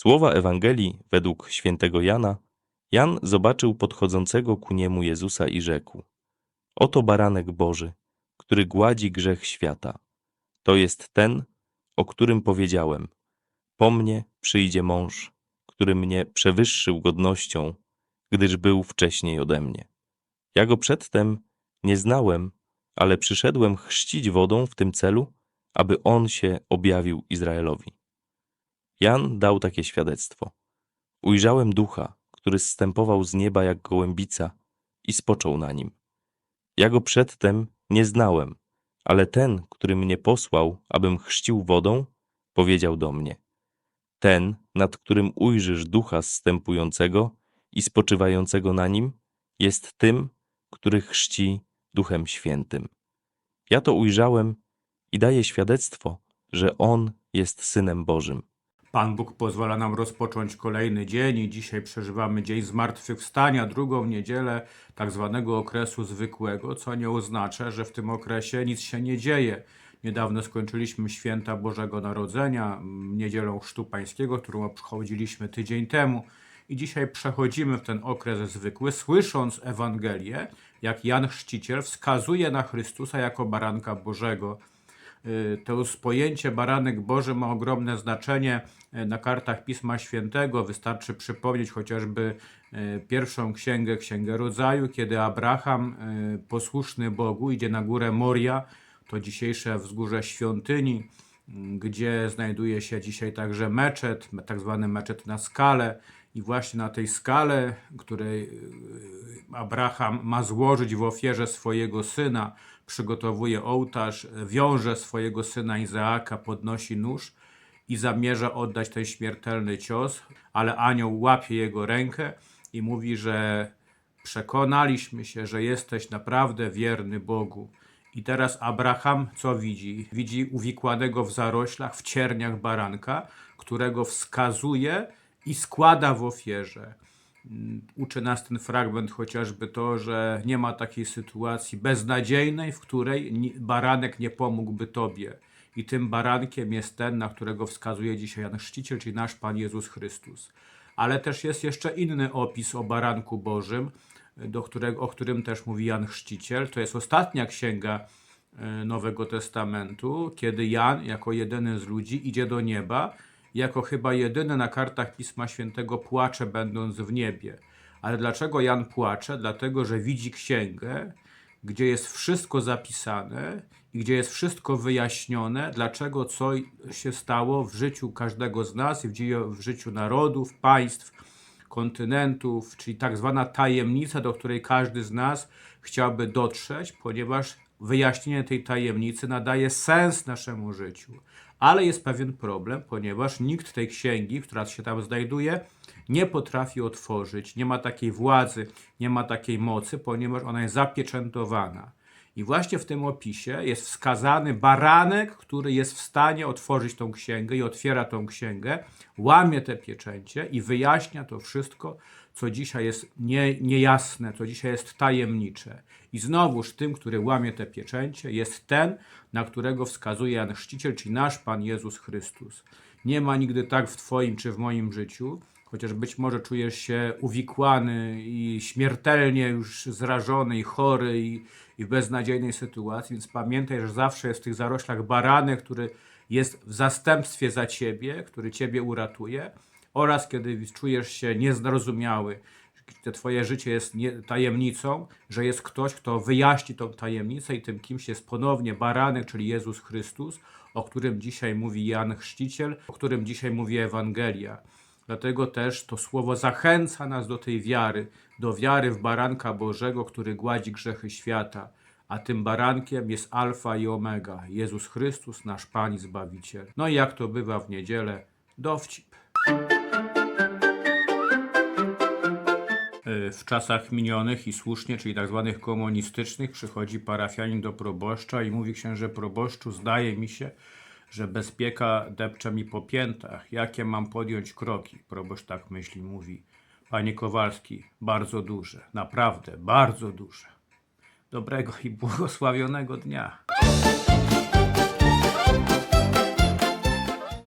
Słowa Ewangelii według świętego Jana, Jan zobaczył podchodzącego ku niemu Jezusa i rzekł: Oto baranek Boży, który gładzi grzech świata. To jest ten, o którym powiedziałem: Po mnie przyjdzie mąż, który mnie przewyższył godnością, gdyż był wcześniej ode mnie. Ja go przedtem nie znałem, ale przyszedłem chrzcić wodą w tym celu, aby on się objawił Izraelowi. Jan dał takie świadectwo. Ujrzałem ducha, który zstępował z nieba jak gołębica i spoczął na nim. Ja go przedtem nie znałem, ale ten, który mnie posłał, abym chrzcił wodą, powiedział do mnie: Ten, nad którym ujrzysz ducha zstępującego i spoczywającego na nim, jest tym, który chrzci Duchem Świętym. Ja to ujrzałem i daję świadectwo, że on jest synem Bożym. Pan Bóg pozwala nam rozpocząć kolejny dzień i dzisiaj przeżywamy dzień zmartwychwstania, drugą niedzielę tak zwanego okresu zwykłego, co nie oznacza, że w tym okresie nic się nie dzieje. Niedawno skończyliśmy święta Bożego Narodzenia, niedzielą Chrztu Pańskiego, którą obchodziliśmy tydzień temu. I dzisiaj przechodzimy w ten okres zwykły, słysząc Ewangelię, jak Jan Chrzciciel wskazuje na Chrystusa jako baranka Bożego. Y, To pojęcie baranek Boży ma ogromne znaczenie y, na kartach Pisma Świętego. Wystarczy przypomnieć chociażby y, pierwszą księgę, Księgę Rodzaju, kiedy Abraham, posłuszny Bogu, idzie na górę Moria, to dzisiejsze wzgórze świątyni, gdzie znajduje się dzisiaj także meczet, tak zwany meczet na skale. I właśnie na tej skale, której Abraham ma złożyć w ofierze swojego syna, przygotowuje ołtarz, wiąże swojego syna Izaaka, podnosi nóż i zamierza oddać ten śmiertelny cios, ale anioł łapie jego rękę i mówi, że przekonaliśmy się, że jesteś naprawdę wierny Bogu. I teraz Abraham co widzi? Widzi uwikłanego w zaroślach, w cierniach baranka, którego wskazuje i składa w ofierze. Mm, Uczy nas ten fragment chociażby to, że nie ma takiej sytuacji beznadziejnej, w której baranek nie pomógłby Tobie. I tym barankiem jest ten, na którego wskazuje dzisiaj Jan Chrzciciel, czyli nasz Pan Jezus Chrystus. Ale też jest jeszcze inny opis o baranku Bożym, do którego, o którym też mówi Jan Chrzciciel. To jest ostatnia księga e, Nowego Testamentu, kiedy Jan, jako jedyny z ludzi, idzie do nieba, jako chyba jedyny na kartach Pisma Świętego płacze, będąc w niebie. Ale dlaczego Jan płacze? Dlatego, że widzi księgę, gdzie jest wszystko zapisane i gdzie jest wszystko wyjaśnione, dlaczego co się stało w życiu każdego z nas i w, życiu narodów, państw, kontynentów, czyli tak zwana tajemnica, do której każdy z nas chciałby dotrzeć, ponieważ wyjaśnienie tej tajemnicy nadaje sens naszemu życiu. Ale jest pewien problem, ponieważ nikt tej księgi, która się tam znajduje, nie potrafi otworzyć, nie ma takiej władzy, nie ma takiej mocy, ponieważ ona jest zapieczętowana. I właśnie w tym opisie jest wskazany baranek, który jest w stanie otworzyć tą księgę i otwiera tą księgę, łamie te pieczęcie i wyjaśnia to wszystko, co dzisiaj jest nie, niejasne, co dzisiaj jest tajemnicze. I znowuż tym, który łamie te pieczęcie, jest ten, na którego wskazuje Jan Chrzciciel, czyli nasz Pan Jezus Chrystus. Nie ma nigdy tak w Twoim czy w moim życiu, chociaż być może czujesz się uwikłany i śmiertelnie już zrażony i chory i, i w beznadziejnej sytuacji, więc pamiętaj, że zawsze jest w tych zaroślach baranek, który jest w zastępstwie za Ciebie, który Ciebie uratuje oraz kiedy czujesz się niezrozumiały, że Twoje życie jest nie, tajemnicą, że jest ktoś, kto wyjaśni tą tajemnicę i tym kimś jest ponownie baranek, czyli Jezus Chrystus, o którym dzisiaj mówi Jan Chrzciciel, o którym dzisiaj mówi Ewangelia. Dlatego też to słowo zachęca nas do tej wiary, do wiary w baranka Bożego, który gładzi grzechy świata. A tym barankiem jest Alfa i Omega, Jezus Chrystus, nasz Pan i Zbawiciel. No i jak to bywa w niedzielę, dowcip. Y, W czasach minionych i słusznie, czyli tak zwanych komunistycznych, przychodzi parafianin do proboszcza i mówi księże proboszczu, zdaje mi się, że bezpieka depcze mi po piętach. Jakie mam podjąć kroki? Proboszcz tak myśli, mówi. Panie Kowalski, bardzo duże, naprawdę bardzo duże. Dobrego i błogosławionego dnia.